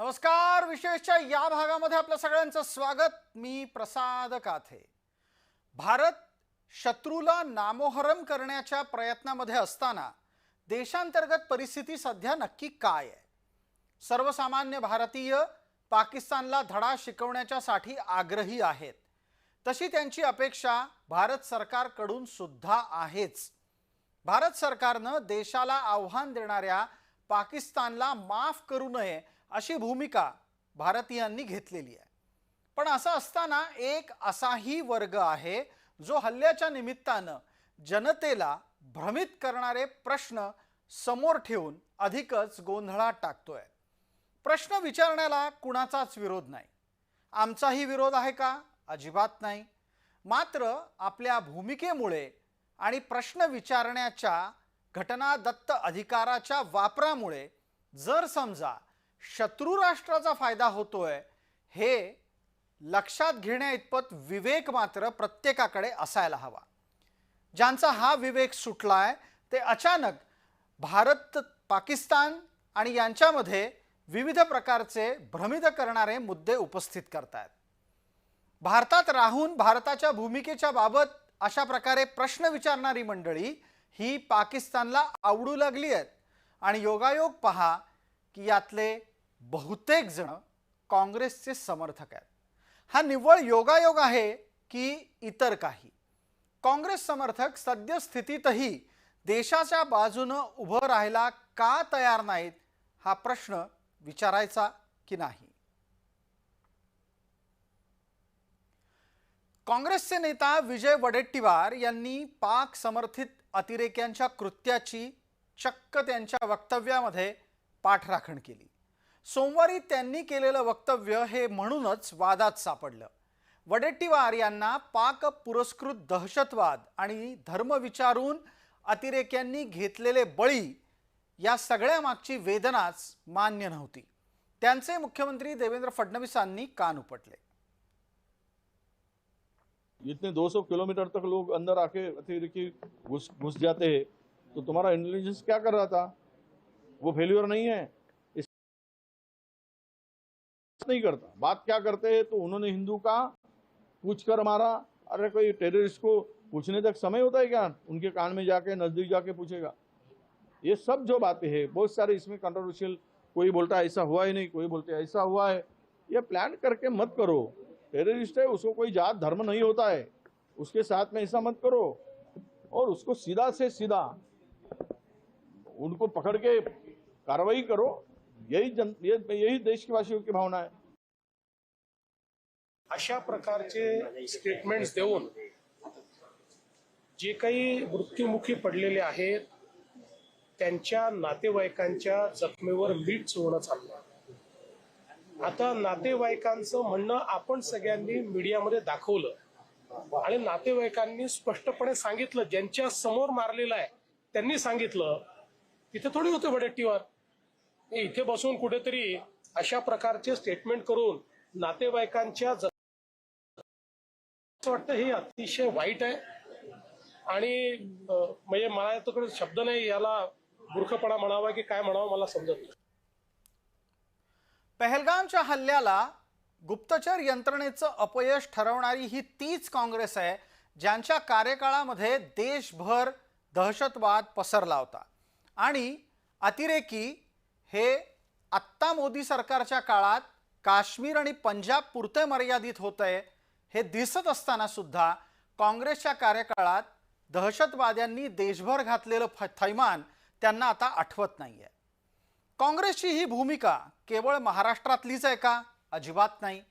नमस्कार विशेषच्या या भागामध्ये आपलं सगळ्यांचं स्वागत. मी प्रसाद काथे. भारत शत्रूला नामोहरम करण्याच्या प्रयत्नामध्ये असताना देशांतर्गत परिस्थिती सध्या नक्की काय आहे? सर्वसामान्य भारतीय पाकिस्तानला धडा शिकवण्याच्यासाठी आग्रही आहेत. तशी त्यांची अपेक्षा भारत सरकारकडून सुद्धा आहेच. भारत सरकारनं देशाला आव्हान देणाऱ्या पाकिस्तानला माफ करू नये अशी भूमिका भारतीयांनी घेतलेली आहे. पण असं असताना एक असाही वर्ग आहे जो हल्ल्याच्या निमित्तानं जनतेला भ्रमित करणारे प्रश्न समोर ठेवून अधिकच गोंधळात टाकतोय. प्रश्न विचारण्याला कुणाचाच विरोध नाही. आमचाही विरोध आहे का? अजिबात नाही. मात्र आपल्या भूमिकेमुळे आणि प्रश्न विचारण्याच्या घटनादत्त अधिकाराच्या वापरामुळे जर समजा शत्रू राष्ट्राचा फायदा होतोय हे लक्षात घेण्या इतपत विवेक मात्र प्रत्येकाकडे असायला हवा. ज्यांचा हा विवेक सुटलाय ते अचानक भारत पाकिस्तान आणि यांच्यामध्ये विविध प्रकारचे भ्रमित करणारे मुद्दे उपस्थित करतायत. भारतात राहून भारताच्या भूमिकेच्या बाबत अशा प्रकारे प्रश्न विचारणारी मंडळी ही पाकिस्तानला आवडू लागली आहेत आणि योगायोग पहा की यातले बहुतेक जण काँग्रेसचे समर्थक आहेत. हा निव्वळ योगायोग आहे की इतर काही. काँग्रेस समर्थक सद्यस्थितीतही देशाच्या बाजूनं उभं राहायला का तयार नाहीत हा प्रश्न विचारायचा की नाही? काँग्रेसचे नेता विजय वडेट्टीवार यांनी पाक समर्थित अतिरेक्यांच्या कृत्याची चक्क त्यांच्या वक्तव्यामध्ये पाठराखण केली. सोमवारी त्यांनी केलेलं वक्तव्य हे म्हणूनच वादात सापडलं. वडेट्टीवार यांना पाक पुरस्कृत दहशतवाद आणि धर्म विचारून अतिरेक्यांनी घेतलेले बळी या सगळ्या मागची वेदनाच मान्य नव्हती. त्यांचे मुख्यमंत्री देवेंद्र फडणवीसांनी कान उपटले. इतने 200 किलोमीटर तक लोग अंदर आके अतिरेकी घुस घुस जाते हैं तो तुम्हारा इंटेलिजेंस क्या कर रहा था? वो फेल्यूर नहीं है। नहीं करता। बात क्या करते हैं? तो उन्होंने हिंदू का पूछ कर मारा। अरे कोई टेररिस्ट को पूछने तक समय होता है क्या? उनके कान में जाके, नज़दीक जाके पूछेगा। ये सब जो बातें हैं, बहुत सारे इसमें कंट्रोवर्शियल कोई बोलता ऐसा हुआ ही नहीं, कोई बोलते ऐसा हुआ है। ये प्लान करके मत करो। टेररिस्ट है, उसको कोई जात, धर्म नहीं होता है। उसके साथ में ऐसा मत करो। और उसको सीधा से सीधा उनको पकड़ के कार्रवाई करो। यही जन ये, यही देश के वासियों की भावना है। अशा प्रकारचे स्टेटमेंट्स देऊन जे काही मृत्युमुखी पडलेले आहेत त्यांच्या नातेवाईकांच्या जखमेवर मीठ चोळणं चाललं आता नातेवाईकांचं म्हणणं आपण सगळ्यांनी मीडियामध्ये दाखवलं आणि नातेवाईकांनी स्पष्टपणे सांगितलं ज्यांच्या समोर मारलेलं आहे त्यांनी सांगितलं तिथे थोडी होते वडेट्टीवर इथे बसून कुठेतरी अशा प्रकारचे स्टेटमेंट करून नातेवाईकांच्या वाटतं हे अतिशय वाईट आहे. आणि म्हणजे मला याच्याकडे शब्द नाही याला मूर्खपणा म्हणावा की काय म्हणावं मला समजत नाही. पहलगामच्या हल्ल्याला गुप्तचर यंत्रणेचं अपयश ठरवणारी ही तीच काँग्रेस आहे ज्यांच्या कार्यकाळामध्ये देशभर दहशतवाद पसरला होता. आणि अतिरेकी हे आत्ता मोदी सरकारच्या काळात काश्मीर आणि पंजाब पुरते मर्यादित होत आहे हे दिसत असताना सुद्धा काँग्रेसच्या कार्यकाळात दहशतवाद्यांनी देशभर घातलेलं फ थैमान त्यांना आता आठवत नाही आहे काँग्रेसची ही भूमिका केवळ महाराष्ट्रातलीच आहे का? अजिबात नाही.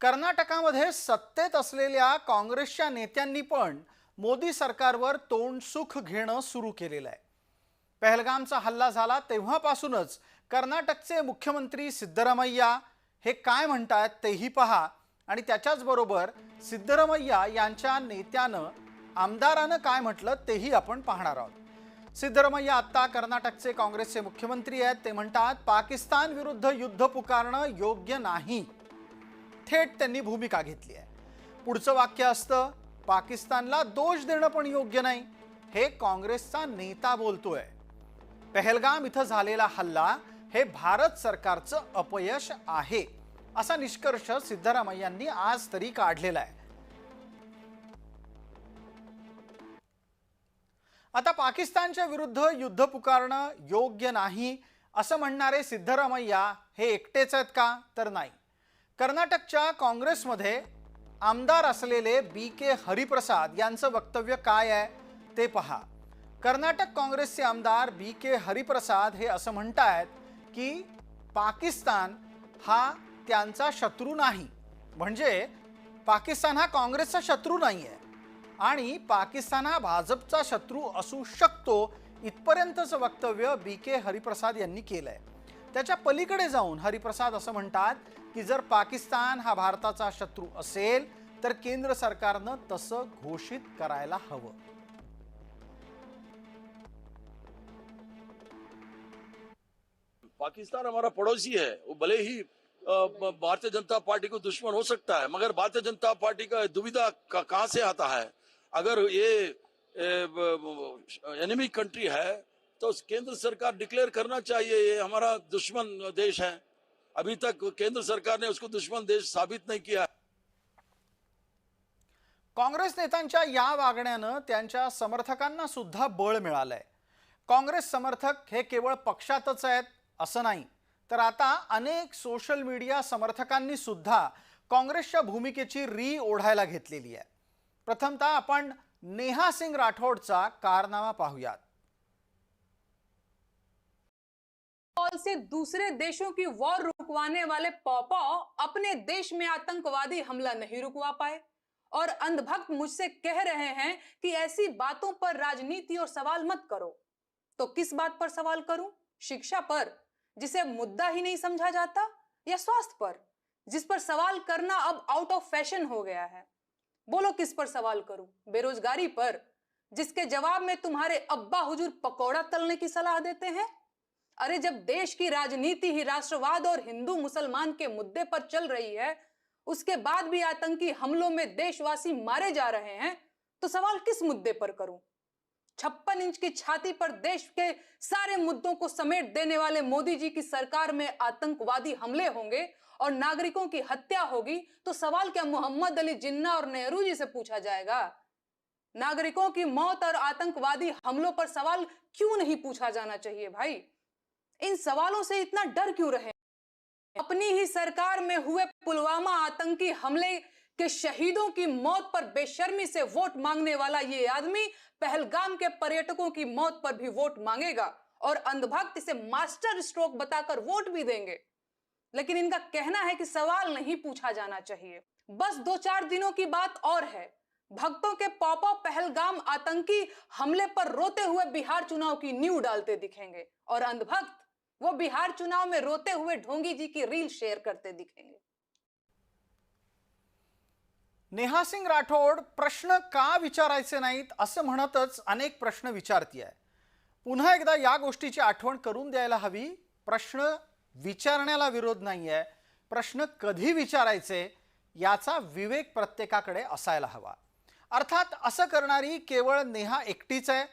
कर्नाटकामध्ये सत्तेत असलेल्या काँग्रेसच्या नेत्यांनी पण मोदी सरकारवर तोंड सुख घेणं सुरू केलेलं आहे. पहलगामचा हल्ला झाला तेव्हापासूनच कर्नाटकचे मुख्यमंत्री सिद्धरामय्या हे काय म्हणतात तेही पहा. आणि त्याच्याचबरोबर सिद्धरामय्या यांच्या नेत्यानं आमदारानं काय म्हटलं तेही आपण पाहणार आहोत. सिद्धरामय्या आत्ता कर्नाटकचे काँग्रेसचे मुख्यमंत्री आहेत. ते म्हणतात पाकिस्तान विरुद्ध युद्ध पुकारणं योग्य नाही. थेट त्यांनी भूमिका घेतली आहे. पुढचं वाक्य असतं पाकिस्तानला दोष देणं पण योग्य नाही. हे काँग्रेसचा नेता बोलतोय. पहलगाम इथं झालेला हल्ला हे भारत सरकारचं अपयश आहे असा निष्कर्ष सिद्धरामय्यांनी आज तरी काढलेला आहे. आता पाकिस्तानच्या विरुद्ध युद्ध पुकारणं योग्य नाही असं म्हणणारे सिद्धरामय्या हे एकटेच आहेत का? तर नाही. कर्नाटकच्या काँग्रेसमध्ये आमदार असलेले बी के हरिप्रसाद यांचं वक्तव्य काय आहे ते पहा. कर्नाटक काँग्रेसचे आमदार बी के हरिप्रसाद हे असं म्हणतायत की पाकिस्तान हा त्यांचा शत्रू नाही. म्हणजे पाकिस्तान हा काँग्रेसचा शत्रू नाही आहे आणि पाकिस्तान हा भाजपचा शत्रू असू शकतो इथपर्यंतचं वक्तव्य बी के हरिप्रसाद यांनी केलं आहे त्याच्या पलीकडे जाऊन हरिप्रसाद असं म्हणतात की जर पाकिस्तान हा भारताचा शत्रू असेल तर केंद्र सरकारनं तसं घोषित करायला हवं. पाकिस्तान हमारा पड़ोसी है। वो भले ही भारतीय जनता पार्टी को दुश्मन हो सकता है मगर भारतीय जनता पार्टी का दुविधा का, कहाँ से आता है? अगर ये एनिमी कंट्री है तो केंद्र सरकार डिक्लेयर करना चाहिए ये हमारा दुश्मन देश है। अभी तक केंद्र सरकार ने उसको दुश्मन देश साबित नहीं किया। काँग्रेस नेत्यांच्या या वागण्यानं त्यांच्या समर्थकांना सुद्धा बळ मिळालंय. काँग्रेस समर्थक हे केवळ पक्षातच आहेत असं नाही. तर आता अनेक सोशल मीडिया समर्थकांनी सुद्धा काँग्रेसच्या भूमिकेची री ओढायला घेतलेली आहे. प्रथमतः आपण नेहा सिंग राठोडचा कारनामा पाहूयात. से दूसरे देशों की वॉर रुकवाने वाले पॉपा अपने देश में आतंकवादी हमला नहीं रुकवा पाए। और अंधभक्त मुझसे कह रहे हैं कि ऐसी बातों पर राजनीति और सवाल मत करो। तो किस बात पर सवाल करूं? शिक्षा पर। जिसे मुद्दा ही नहीं समझा जाता, या स्वास्थ्य पर, जिस पर सवाल करना अब आउट ऑफ़ फ़ैशन हो गया है। बोलो किस पर सवाल करूँ? बेरोजगारी पर, जिसके जवाब में तुम्हारे अब्बा हुजूर पकौड़ा तलने की सलाह देते हैं? अरे जब देश की राजनीति ही राष्ट्रवाद और हिंदू मुसलमान के मुद्दे पर चल रही है, उसके बाद भी आतंकी हमलों में देशवासी मारे जा रहे हैं तो सवाल किस मुद्दे पर करूँ? छप्पन इंच की छाती पर देश के सारे मुद्दों को समेट देने वाले मोदी जी की सरकार में आतंकवादी हमले होंगे और नागरिकों की हत्या होगी तो सवाल क्या मोहम्मद अली जिन्ना और नेहरू जी से पूछा जाएगा? नागरिकों की मौत और आतंकवादी हमलों पर सवाल क्यों नहीं पूछा जाना चाहिए भाई? इन सवालों से इतना डर क्यों रहे अपनी ही सरकार में हुए पुलवामा आतंकी हमले के शहीदों की मौत पर बेशर्मी से वोट मांगने वाला ये आदमी पहलगाम के पर्यटकों की मौत पर भी वोट मांगेगा और अंधभक्त इसे मास्टर स्ट्रोक बताकर वोट भी देंगे। लेकिन इनका कहना है कि सवाल नहीं पूछा जाना चाहिए। बस दो चार दिनों की बात और है। भक्तों के पॉपा पहलगाम आतंकी हमले पर रोते हुए बिहार चुनाव की न्यू डालते दिखेंगे और अंधभक्त वो बिहार चुनाव में रोते हुए ढोंगी जी की रील शेयर करते दिखेंगे। नेहा सिंग राठोड प्रश्न का विचारायचे नाहीत असं म्हणतच अनेक प्रश्न विचारती आहे. पुन्हा एकदा या गोष्टीची आठवण करून द्यायला हवी. प्रश्न विचारण्याला विरोध नाही आहे प्रश्न कधी विचारायचे याचा विवेक प्रत्येकाकडे असायला हवा. अर्थात असं करणारी केवळ नेहा एकटीच आहे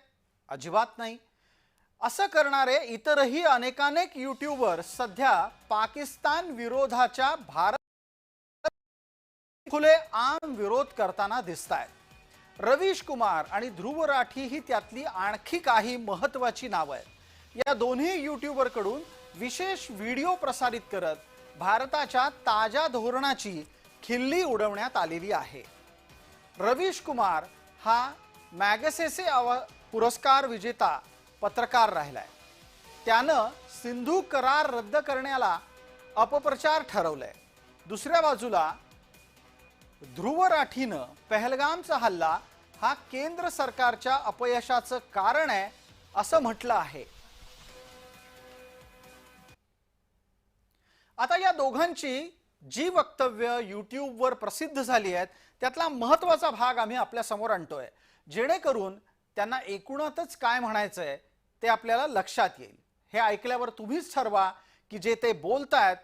अजिबात नाही. असं करणारे इतरही अनेकानेक यूट्यूबर सध्या पाकिस्तान विरोधाच्या भारत खुले आम विरोध करताना दिसत आहेत रवीश कुमार आणि ध्रुव राठी ही त्यातली आणखी काही महत्वाची नावं आहेत. या दोन्ही युट्यूबरकडून विशेष व्हिडिओ प्रसारित करत भारताच्या ताज्या धोरणाची खिल्ली उडवण्यात आलेली आहे. रवीश कुमार हा मॅगसेसे अव पुरस्कार विजेता पत्रकार राहिलाय. त्यानं सिंधू करार रद्द करण्याला अपप्रचार ठरवलाय. दुसऱ्या बाजूला ध्रुव राठीनं पहलगामचा हल्ला हा केंद्र सरकारच्या अपयशाचं कारण आहे असं म्हटलं आहे. आता या दोघांची जी वक्तव्य युट्यूबवर प्रसिद्ध झाली आहेत त्यातला महत्त्वाचा भाग आम्ही आपल्यासमोर आणतोय. जेणेकरून त्यांना एकूणातच काय म्हणायचंय ते आपल्याला लक्षात येईल. हे ऐकल्यावर तुम्हीच ठरवा की जे ते बोलतायत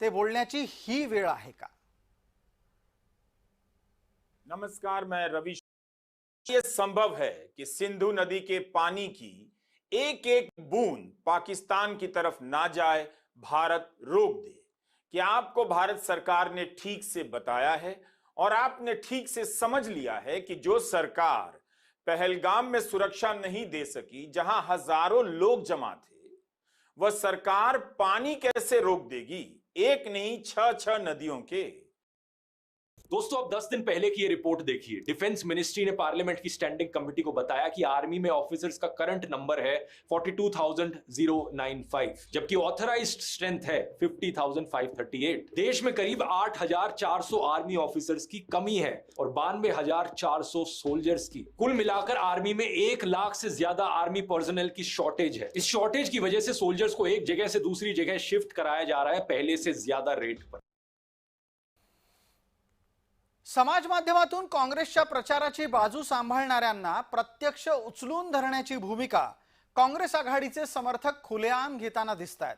ते बोलण्याची ही वेळ आहे का? नमस्कार, मैं रवि ये संभव है कि सिंधु नदी के पानी की एक एक बूंद पाकिस्तान की तरफ़ ना जाए, भारत रोक दे। कि आपको भारत सरकार ने ठीक से बताया है? और आपने ठीक से समझ लिया है कि जो सरकार पहलगाम में सुरक्षा नहीं दे सकी, जहाँ हज़ारों लोग जमा थे, वह सरकार पानी कैसे रोक देगी? एक नहीं छह छह नदियों के। दोस्तों अब 10 दिन पहले की ये रिपोर्ट देखिए। डिफेंस मिनिस्ट्री ने पार्लियामेंट की स्टैंडिंग कमेटी को बताया कि आर्मी में ऑफिसर्स का करंट नंबर है 42,095 जबकि ऑथराइज्ड स्ट्रेंथ है 50,538 देश में करीब 8,400 आर्मी ऑफिसर्स की कमी है और बानवे सोल्जर्स की। कुल मिलाकर आर्मी में एक लाख से ज़्यादा आर्मी पर्सनल की शॉर्टेज है। इस शॉर्टेज की वजह से सोल्जर्स को एक जगह से दूसरी जगह शिफ्ट कराया जा रहा है पहले से ज़्यादा रेट पर। समाज माध्यमातून काँग्रेसच्या प्रचाराची बाजू सांभाळणाऱ्यांना प्रत्यक्ष उचलून धरण्याची भूमिका काँग्रेस आघाडीचे समर्थक खुलेआम घेताना दिसत आहेत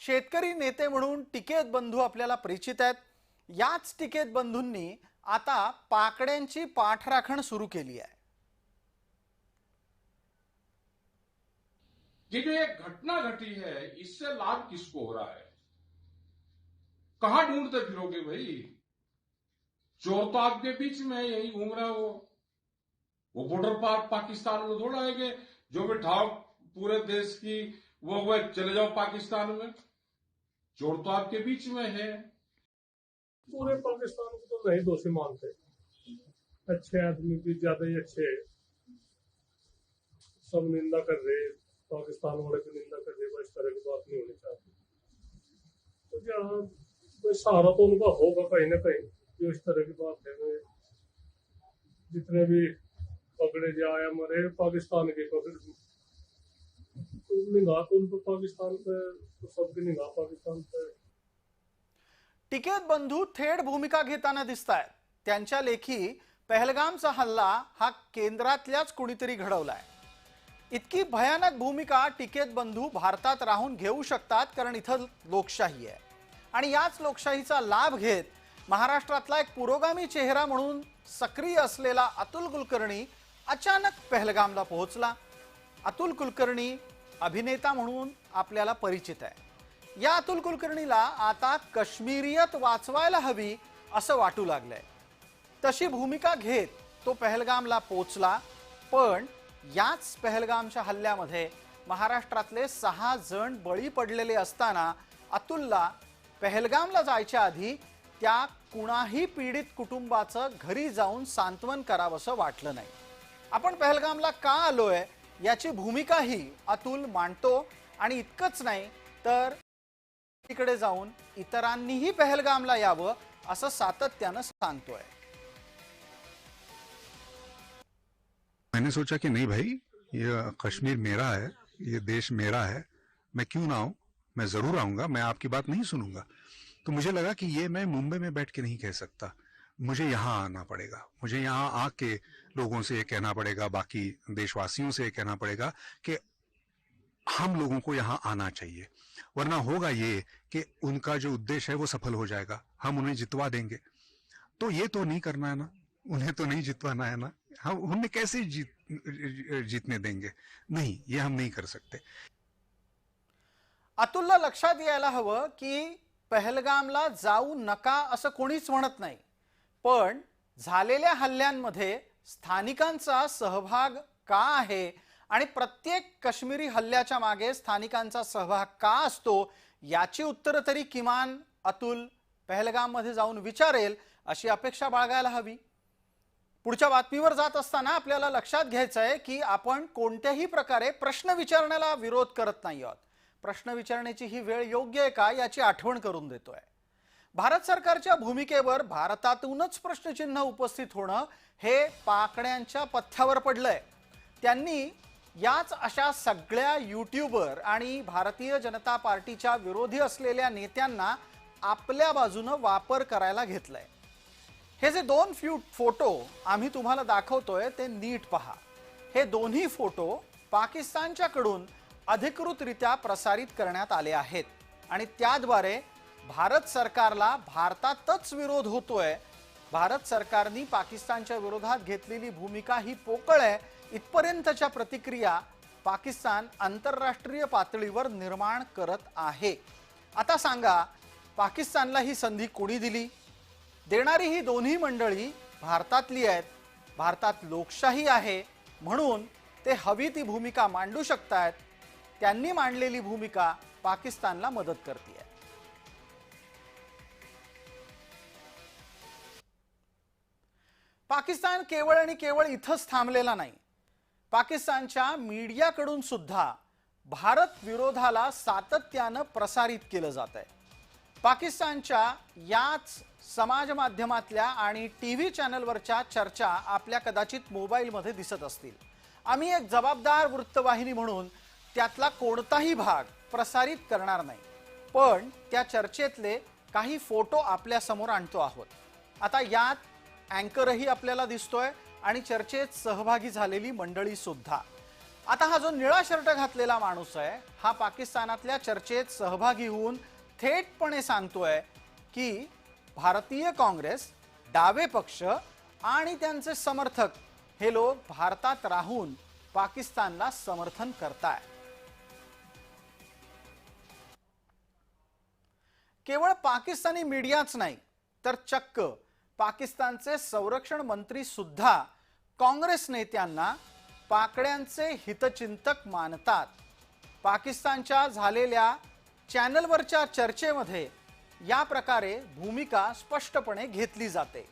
शेतकरी नेते म्हणून टिकेत बंधू आपल्याला परिचित आहेत. याच टिकेत बंधूंनी आता पाकड्यांची पाठराखण सुरू केली आहे. ये जो एक घटना घटी है इससे लाभ किसको हो रहा है? कहा ढूंढते फिरोगे भाई? चोर तो आपके बीच में यही घूम रहा है वो। वो बॉर्डर पार पाकिस्तान में थोड़ा है जो भी ठाव पूरे देश की, वो वो चले जाओ पाकिस्तान में। चोर तो आपके बीच में है। पूरे पाकिस्तान को तो नहीं दोषी मानते अच्छे आदमी भी ज़्यादा ही अच्छे। सब निंदा कर रहे पाकिस्तान वाले की निंदा कर रहे बस इस तरह की बात नहीं होनी चाहिए। तो जहाँ सहारा तो उनका होगा कहीं ना कहीं। जो इस तरह की बात है वो जितने भी पकड़े जाए हमारे पाकिस्तान के पकड़ तो निगाह तो उन पर पाकिस्तान पे तो सबकी निगाह पाकिस्तान पे टिकेत बंधू थेट भूमिका घेताना दिसत त्यांच्या लेखी पहलगामचा हल्ला हा केंद्रातल्याच कुणीतरी घडवलाय. इतकी भयानक भूमिका टिकेत बंधू भारतात राहून घेऊ शकतात कारण इथं लोकशाही आहे. आणि याच लोकशाहीचा लाभ घेत महाराष्ट्रातला एक पुरोगामी चेहरा म्हणून सक्रिय असलेला अतुल कुलकर्णी अचानक पहलगामला पोहोचला. अतुल कुलकर्णी अभिनेता म्हणून आपल्याला परिचित आहे. या अतुल कुलकर्णीला आता कश्मीरियत वाचवायला हवी असं वाटू लागलंय. तशी भूमिका घेत तो पहलगामला पोचला पण याच पहलगामच्या हल्ल्यामध्ये महाराष्ट्रातले सहा जण बळी पडलेले असताना अतुलला पहलगामला जायच्या आधी त्या कुणाही पीडित कुटुंबाचं घरी जाऊन सांत्वन करावंसं वाटलं नाही. आपण पहलगामला का आलोय? याची भूमिकाही अतुल मांडतो आणि इतकंच नाही तर तिकडे जाऊन इतरांनीही पहलगामला यावं असं सातत्यानं सांगतोय. मैंने सोचा कि नहीं भाई ये कश्मीर मेरा है ये देश मेरा है मैं क्यों ना आऊं? मैं जरूर आऊंगा मैं आपकी बात नहीं सुनूंगा। तो मुझे लगा कि ये मैं मुंबई में बैठ के नहीं कह सकता। मुझे यहाँ आना पड़ेगा। मुझे यहाँ आके लोगों से ये कहना पड़ेगा, बाकी देशवासियों से ये कहना पड़ेगा कि हम लोगों को यहाँ आना चाहिए। वरना होगा ये कि उनका जो उद्देश्य है वो सफल हो जाएगा। हम उन्हें जितवा देंगे। तो ये तो नहीं करना है ना। उन्हें तो नहीं जितवाना है ना। हम उन्हें कैसे जीत, जीतने देंगे? नहीं, ये हम नहीं कर सकते। अतुलला लक्षात यायला हवं की पहलगामला जाऊ नका असं कोणीच म्हणत नाही. पण झालेल्या हल्ल्यांमध्ये स्थानिकांचा सहभाग का आहे आणि प्रत्येक काश्मीरी हल्ल्याच्या मागे स्थानिकांचा सहभाग का असतो याची उत्तरं तरी किमान अतुल पहलगाममध्ये जाऊन विचारेल अशी अपेक्षा बाळगायला हवी. पुढच्या बातमीवर जात असताना आपल्याला लक्षात घ्यायचं आहे की आपण कोणत्याही प्रकारे प्रश्न विचारण्याला विरोध करत नाही आहोत प्रश्न विचारण्याची ही वेळ योग्य आहे का याची आठवण करून देतोय. भारत सरकारच्या भूमिकेवर भारतातूनच प्रश्नचिन्ह उपस्थित होणं हे पाकड्यांच्या पथ्यावर पडलंय. त्यांनी याच अशा सगळ्या युट्यूबर आणि भारतीय जनता पार्टीच्या विरोधी असलेल्या नेत्यांना आपल्या बाजूनं वापर करायला घेतलाय. हे जे दोन फ्यू फोटो आम्ही तुम्हाला दाखवतोय ते नीट पहा. हे दोन्ही फोटो पाकिस्तानच्याकडून अधिकृतरित्या प्रसारित करण्यात आले आहेत. आणि त्याद्वारे भारत सरकारला भारतातच विरोध होतोय. भारत सरकारने पाकिस्तानच्या विरोधात घेतलेली भूमिका ही पोकळ आहे. इथपर्यंतच्या प्रतिक्रिया पाकिस्तान आंतरराष्ट्रीय पातळीवर निर्माण करत आहे. आता सांगा पाकिस्तानला ही संधी कोणी दिली? देणारी ही दोन्ही मंडळी भारतातली आहेत भारतात लोकशाही आहे म्हणून ते हवी ती भूमिका मांडू शकतात त्यांनी मांडलेली भूमिका पाकिस्तानला मदत करते पाकिस्तान केवळ आणि केवळ इथंच थांबलेला नाही. पाकिस्तानच्या मीडियाकडून सुद्धा भारत विरोधाला सातत्यानं प्रसारित केलं जात आहे पाकिस्तानच्या याच समाज माध्यमातल्या आणि टी व्ही चॅनलवरच्या चर्चा आपल्या कदाचित मोबाईलमध्ये दिसत असतील. आम्ही एक जबाबदार वृत्तवाहिनी म्हणून त्यातला कोणताही भाग प्रसारित करणार नाही. पण त्या चर्चेतले काही फोटो आपल्यासमोर आणतो आहोत. आता यात अँकरही आपल्याला दिसतोय आणि चर्चेत सहभागी झालेली मंडळी सुद्धा. आता हा जो निळा शर्ट घातलेला माणूस आहे हा पाकिस्तानातल्या चर्चेत सहभागी होऊन थेटपणे सांगतोय की भारतीय काँग्रेस डावे पक्ष आणि त्यांचे समर्थक हे लोक भारतात राहून पाकिस्तानला समर्थन करताय. केवळ पाकिस्तानी मीडियाच नाही तर चक्क पाकिस्तानचे संरक्षण मंत्री सुद्धा काँग्रेस नेत्यांना पाकड्यांचे हितचिंतक मानतात. पाकिस्तानच्या झालेल्या चॅनलवरच्या चर्चेमध्ये या प्रकारे भूमिका स्पष्टपणे घेतली जाते.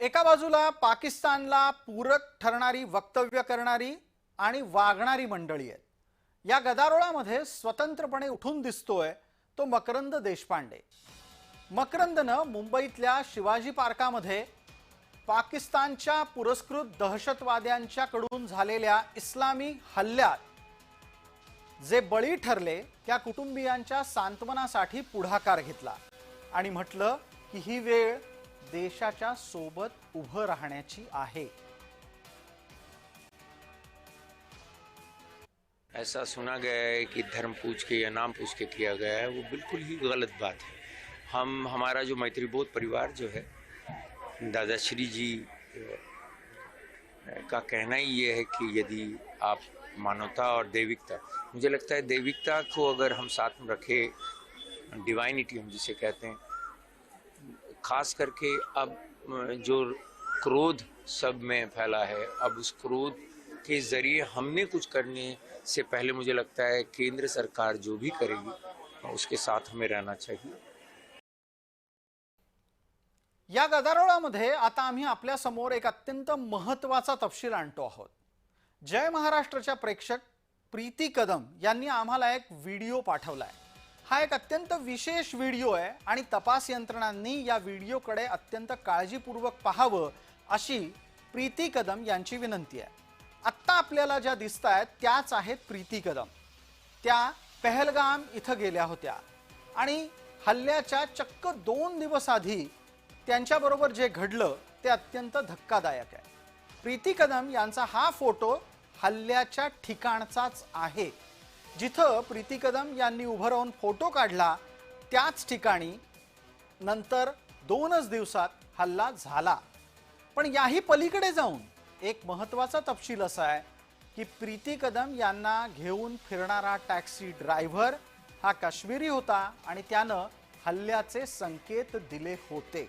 एका बाजूला पाकिस्तानला पूरक ठरणारी वक्तव्य करणारी आणि वागणारी मंडळी आहेत. या गदारोळामध्ये स्वतंत्रपणे उठून दिसतोय तो मकरंद देशपांडे. मकरंदनं मुंबईतल्या शिवाजी पार्कामध्ये पाकिस्तानच्या पुरस्कृत दहशतवाद्यांच्याकडून झालेल्या इस्लामी हल्ल्यात जे बळी ठरले त्या कुटुंबियांच्या सांत्वनासाठी पुढाकार घेतला. आणि म्हटलं की ही वेळ देशाच्या सोबत उभं राहण्याची आहे. ऐसा सुना गया है कि धर्म पूछ के या नाम पूछ के किया गया है, वो बिल्कुल ही गलत बात है। हम, हमारा जो मैत्रीबोध परिवार जो है, दादाश्री जी का कहना ही ये है कि यदि आप मानवता और देविकता, मुझे लगता है देविकता को अगर हम साथ में रखें, डिवाइनिटी हम जिसे कहते हैं खास करके अब जो क्रोध सब में फैला है अब उस क्रोध के जरिए हमने कुछ करने से पहले मुझे लगता है केंद्र सरकार जो भी करेगी उसके साथ हमें रहना चाहिए। या गदारोळामध्ये आता आम्ही आपल्यासमोर एक अत्यंत महत्त्वाचा तपशील आणतो आहोत. जय महाराष्ट्राच्या प्रेक्षक प्रीती कदम यांनी आम्हाला एक व्हिडिओ पाठवलाय. हा एक अत्यंत विशेष व्हिडिओ आहे आणि तपास यंत्रणांनी या व्हिडिओकडे अत्यंत काळजीपूर्वक पाहावं अशी प्रीती कदम यांची विनंती आहे. आत्ता आपल्याला ज्या दिसत आहेत त्याच आहेत प्रीती कदम. त्या पहलगाम इथं गेल्या होत्या. आणि हल्ल्याच्या चक्क दोन दिवस आधी त्यांच्याबरोबर जे घडलं ते अत्यंत धक्कादायक आहे. प्रीती कदम यांचा हा फोटो हल्ल्याच्या ठिकाणचाच आहे. जिथं प्रीती कदम यांनी उभं राहून फोटो काढला त्याच ठिकाणी नंतर दोनच दिवसात हल्ला झाला. पण याही पलीकडे जाऊन एक महत्त्वाचा तपशील असा आहे की प्रीती कदम यांना घेऊन फिरणारा टॅक्सी ड्रायव्हर हा काश्मीरी होता आणि त्यानं हल्ल्याचे संकेत दिले होते.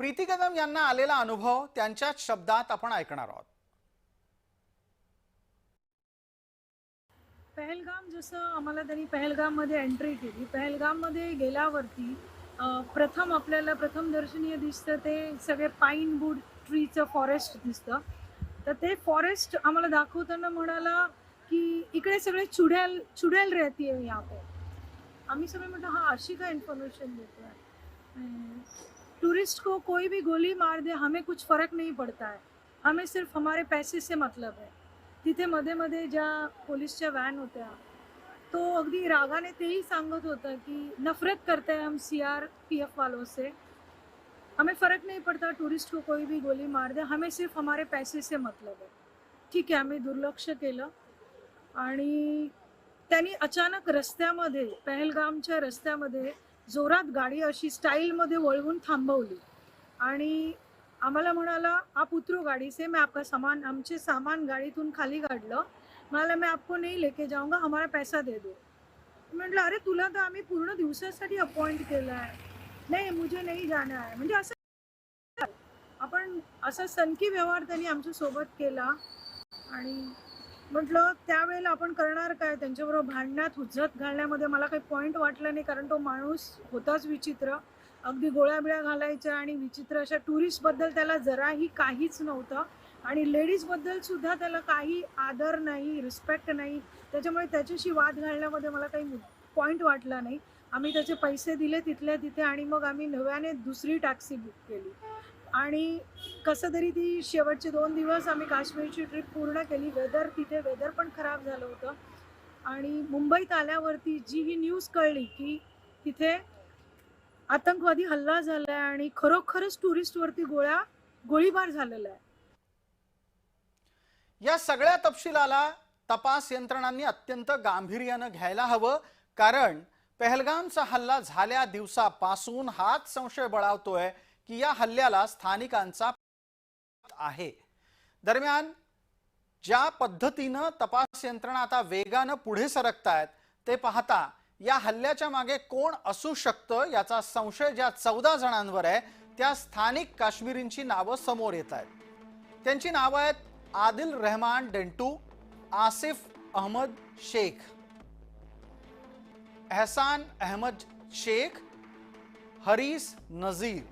प्रीती कदम यांना आलेला अनुभव त्यांच्याच शब्दात आपण ऐकणार आहोत. पहलगाम जसं आम्हाला त्यांनी पहलगाममध्ये एंट्री केली. पहलगाममध्ये गेल्यावरती प्रथम आपल्याला प्रथम दर्शनीय दिसतं ते सगळे पाईन वूड ट्रीचं फॉरेस्ट दिसतं. तर ते फॉरेस्ट आम्हाला दाखवताना म्हणाला की इकडे सगळे चुडेल चुडेल रहती आहे यहाँ पे. आम्ही सगळे म्हटलं हा अशी काय इन्फॉर्मेशन आहे टूरिस्ट को कोई भी गोली मार दे हमें कुछ फर्क नहीं पड़ता है. हमें सिर्फ हमारे पैसे से मतलब है. तिथे मध्ये मध्ये ज्या पोलीसच्या व्हॅन होत्या तो अगदी रागाने तेही सांगत होता की नफरत करते हम सी आर पी एफ वालों से. हमें फ़र्क नहीं पड़ता टूरिस्ट को कोई भी गोली मार दे हमें सिर्फ हमारे पैसे से मतलब आहे ठीक आहे आम्ही दुर्लक्ष केलं. आणि त्यांनी अचानक रस्त्यामध्ये पहलगामच्या रस्त्यामध्ये जोरात गाडी अशी स्टाईलमध्ये वळवून थांबवली. आणि आम्हाला म्हणाला आप उतरो गाडी से मैं आपका सामान आमचे सामान गाडीतून खाली काढलं. म्हणाला मैं आपको नहीं लेके जाऊंगा हमारा पैसा दे दो. म्हटलं अरे तुला तर आम्ही पूर्ण दिवसासाठी अपॉइंट केलं आहे. नाही मुझे नाही जाणं आहे म्हणजे असं आपण असा सनकी व्यवहार त्यांनी आमच्यासोबत केला. आणि म्हटलं त्यावेळेला आपण करणार काय? त्यांच्याबरोबर भांडण्यात हुज्जत घालण्यामध्ये मला काही पॉईंट वाटला नाही कारण तो माणूस होताच विचित्र. अगदी गोळ्या बिळ्या घालायच्या आणि विचित्र अशा टुरिस्टबद्दल त्याला जराही काहीच नव्हतं. आणि लेडीजबद्दल सुद्धा त्याला काही आदर नाही रिस्पेक्ट नाही. त्याच्यामुळे त्याच्याशी वाद घालण्यामध्ये मला काही पॉईंट वाटला नाही. आम्ही त्याचे पैसे दिले तिथल्या तिथे आणि मग आम्ही नव्याने दुसरी टॅक्सी बुक केली. आणि कसं तरी ती शेवटचे दोन दिवस आम्ही काश्मीरची ट्रिप पूर्ण केली. वेदर तिथे वेदर पण खराब झालं होतं. आणि मुंबईत आल्यावरती जी ही न्यूज कळली की तिथे आतंकवादी हल्ला झालाय आणि खरोखरच टुरिस्टवरती गोळ्या गोळीबार झालेला आहे. या सगळ्या तपशिलाला तपास यंत्रणांनी अत्यंत गांभीर्यानं घ्यायला हवं कारण पहलगामचा हल्ला झाल्या दिवसापासून हाच संशय बळावतोय की या हल्ल्याला स्थानिकांचा आहे. दरम्यान ज्या पद्धतीनं तपास यंत्रणा आता वेगानं पुढे सरकतायत ते पाहता या हल्ल्याच्या मागे कोण असू शकतं याचा संशय ज्या चौदा जणांवर आहे त्या स्थानिक काश्मीरींची नावं समोर येत आहेत. त्यांची नावं आहेत आदिल रहमान डेंटू आसिफ अहमद शेख एहसान अहमद शेख हरीस नजीर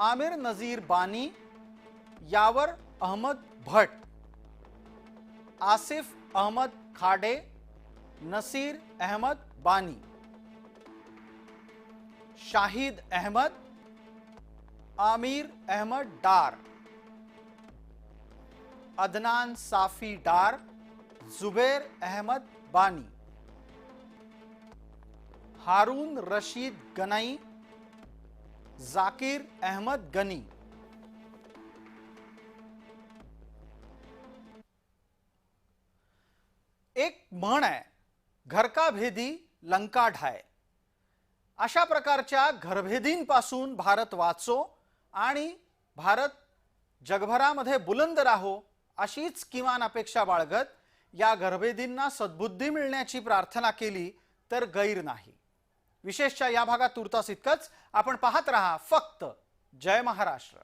आमिर नजीर बानी यावर अहमद भट आसिफ अहमद खाडे नसीर अहमद बानी, शाहिद अहमद, आमिर अहमद डार, अदनान साफी डार, जुबेर अहमद बानी, हारून रशीद गनाई, जाकिर अहमद गनी। एक म्हण आहे घरकाभेदी भेदी लंका ढाय. अशा प्रकारच्या घरभेदींपासून भारत वाचो आणि भारत जगभरामध्ये बुलंद राहो अशीच किमान अपेक्षा बाळगत या घरभेदींना सद्बुद्धी मिळण्याची प्रार्थना केली तर गैर नाही. विशेषच्या या भागात तुर्तास इतकंच आपण पाहत रहा फक्त जय महाराष्ट्र.